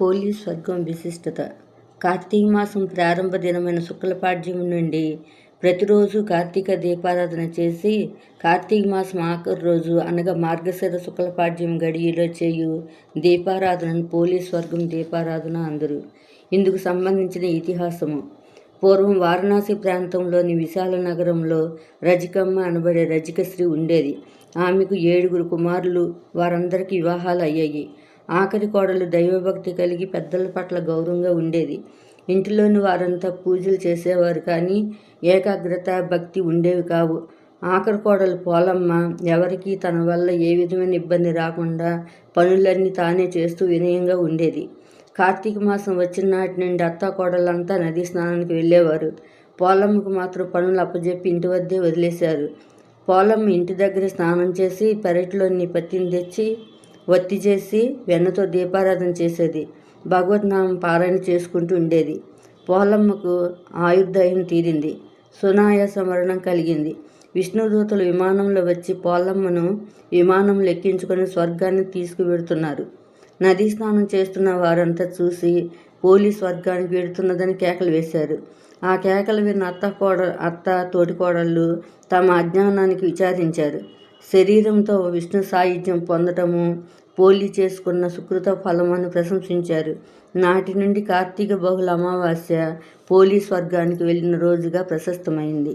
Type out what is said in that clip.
Police వర్గం విశిష్టత. కార్తీక మాసం ప్రారంభ దినమైన శుక్లపాడ్యం నుండి ప్రతిరోజు కార్తీక దీపారాధన చేసి కార్తీక మాసం ఆఖరి రోజు అనగా మార్గశిర శుక్లపాడ్యం గడియలో చేయు దీపారాధనను పోలీస్ వర్గం దీపారాధన అందరు. ఇందుకు సంబంధించిన ఇతిహాసము. పూర్వం వారణాసి ప్రాంతంలోని విశాల నగరంలో రజికమ్మ అనబడే రజికశ్రీ ఉండేది. ఆమెకు ఏడుగురు కుమారులు వారందరికీ వివాహాలు అయ్యాయి. ఆఖరి కోడలు దైవభక్తి కలిగి పెద్దల పట్ల గౌరవంగా ఉండేది. ఇంటిలోని వారంతా పూజలు చేసేవారు కానీ ఏకాగ్రత భక్తి ఉండేవి కావు. ఆఖరి కోడలు పోలమ్మ ఎవరికి తన వల్ల ఏ విధమైన ఇబ్బంది రాకుండా పనులన్నీ తానే చేస్తూ వినయంగా ఉండేది. కార్తీక మాసం వచ్చిన నాటి నుండి అత్త కోడలంతా నదీ స్నానానికి వెళ్ళేవారు. పోలమ్మకు మాత్రం పనులు అప్పజెప్పి ఇంటి వద్దే వదిలేశారు. పోలమ్మ ఇంటి దగ్గర స్నానం చేసి పెరట్లోని పత్తిని తెచ్చి వత్తి చేసి వెన్నతో దీపారాధన చేసేది. భగవద్నామం పారాయణ చేసుకుంటూ ఉండేది. పోలమ్మకు ఆయుర్దాయం తీరింది. సునాయాస మరణం కలిగింది. విష్ణుదూతలు విమానంలో వచ్చి పోలమ్మను విమానంలో ఎక్కించుకొని స్వర్గాన్ని తీసుకువెడుతున్నారు. నదీ స్నానం చేస్తున్న వారంతా చూసి పోలీస్ వర్గానికి వెడుతున్నదని కేకలు వేశారు. ఆ కేకలు విన్న అత్త కోడ అత్త తోటికోడళ్ళు తమ అజ్ఞానానికి విచారించారు. శరీరంతో విష్ణు సాయుధ్యం పొందటము పోలి చేసుకున్న సుకృత ఫలమని ప్రశంసించారు. నాటి నుండి కార్తీక బహుళ అమావాస్య పోలీస్ వర్గానికి వెళ్ళిన రోజుగా ప్రశస్తమైంది.